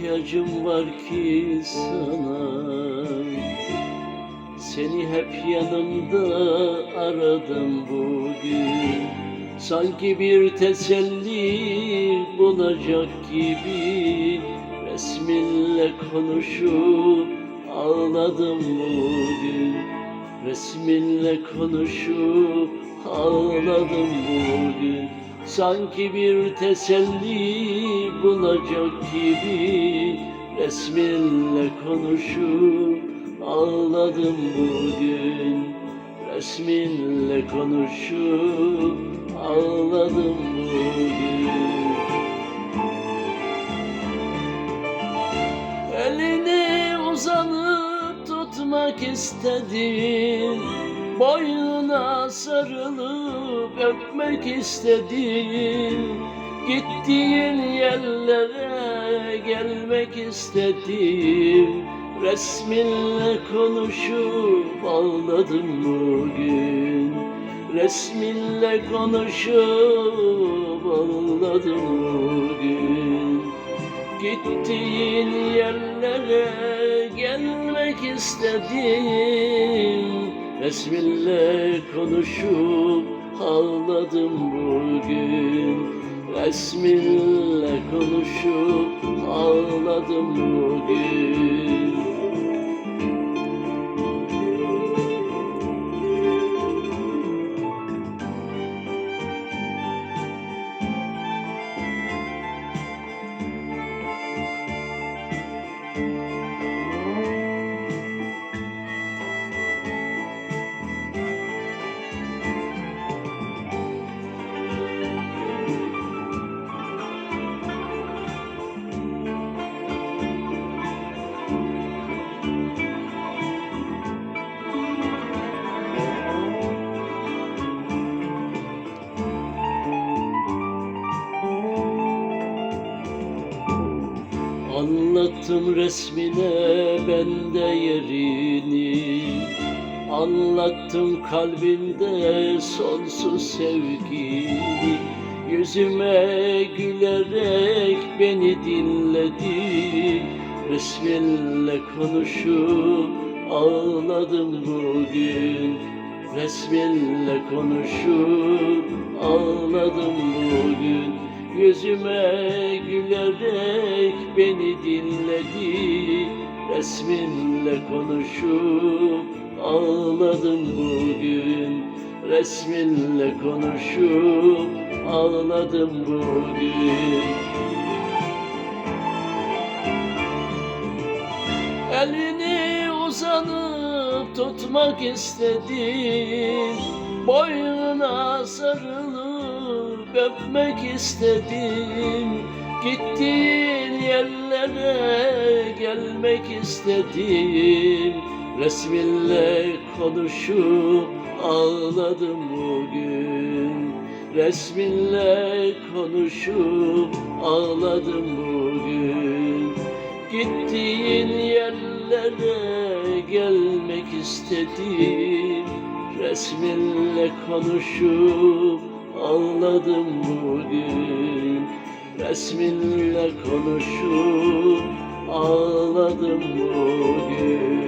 ihtiyacım var ki sana. Seni hep yanımda aradım bugün. Sanki bir teselli bulacak gibi Resminle konuşup ağladım bugün. Resminle konuşup ağladım bugün Sanki bir teselli bulacak gibi Resminle konuşup ağladım bugün. Resminle konuşup ağladım bugün. Elini uzanıp tutmak istedim Boynuna sarılıp öpmek istedim. Gittiğin yerlere gelmek istedim. Resminle konuşup ağladım bugün. Resminle konuşup ağladım bugün. Gittiğin yerlere gelmek istedim Resminle konuşup ağladım bugün. Resminle konuşup ağladım bugün Anlattım resmine ben de yerini. Anlattım kalbimde sonsuz sevgini Yüzüme gülerek beni dinledi. Resminle konuşup ağladım bugün. Resminle konuşup ağladım bugün Yüzüme gülerek beni dinledi. Resminle konuşup ağladım bugün. Resminle konuşup ağladım bugün. Elini uzanıp tutmak istedim. Boynuna sarılıp öpmek istedim Gittiğin yerlere gelmek istedim. Resminle konuşup ağladım bugün. Resminle konuşup ağladım bugün. Gittiğin yerlere gelmek istedim. Resminle konuşup ağladım bugün Resminle konuşup ağladım bugün